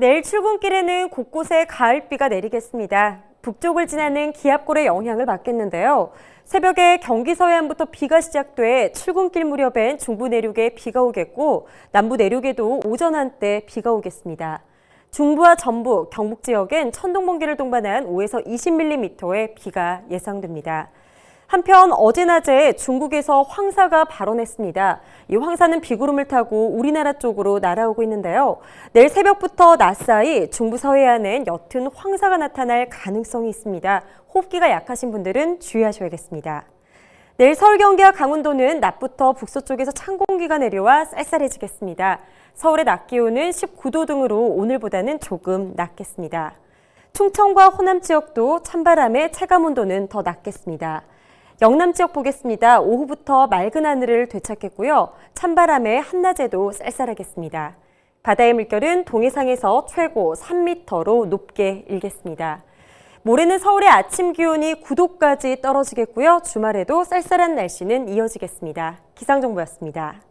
내일 출근길에는 곳곳에 가을비가 내리겠습니다. 북쪽을 지나는 기압골의 영향을 받겠는데요. 새벽에 경기 서해안부터 비가 시작돼 출근길 무렵엔 중부 내륙에 비가 오겠고 남부 내륙에도 오전 한때 비가 오겠습니다. 중부와 전북, 경북 지역엔 천둥 번개를 동반한 5에서 20mm의 비가 예상됩니다. 한편 어제 낮에 중국에서 황사가 발원했습니다. 이 황사는 비구름을 타고 우리나라 쪽으로 날아오고 있는데요. 내일 새벽부터 낮 사이 중부 서해안엔 옅은 황사가 나타날 가능성이 있습니다. 호흡기가 약하신 분들은 주의하셔야겠습니다. 내일 서울, 경기와 강원도는 낮부터 북서쪽에서 찬 공기가 내려와 쌀쌀해지겠습니다. 서울의 낮 기온은 19도 등으로 오늘보다는 조금 낮겠습니다. 충청과 호남 지역도 찬바람에 체감 온도는 더 낮겠습니다. 영남 지역 보겠습니다. 오후부터 맑은 하늘을 되찾겠고요. 찬바람에 한낮에도 쌀쌀하겠습니다. 바다의 물결은 동해상에서 최고 3m로 높게 일겠습니다. 모레는 서울의 아침 기온이 9도까지 떨어지겠고요. 주말에도 쌀쌀한 날씨는 이어지겠습니다. 기상정보였습니다.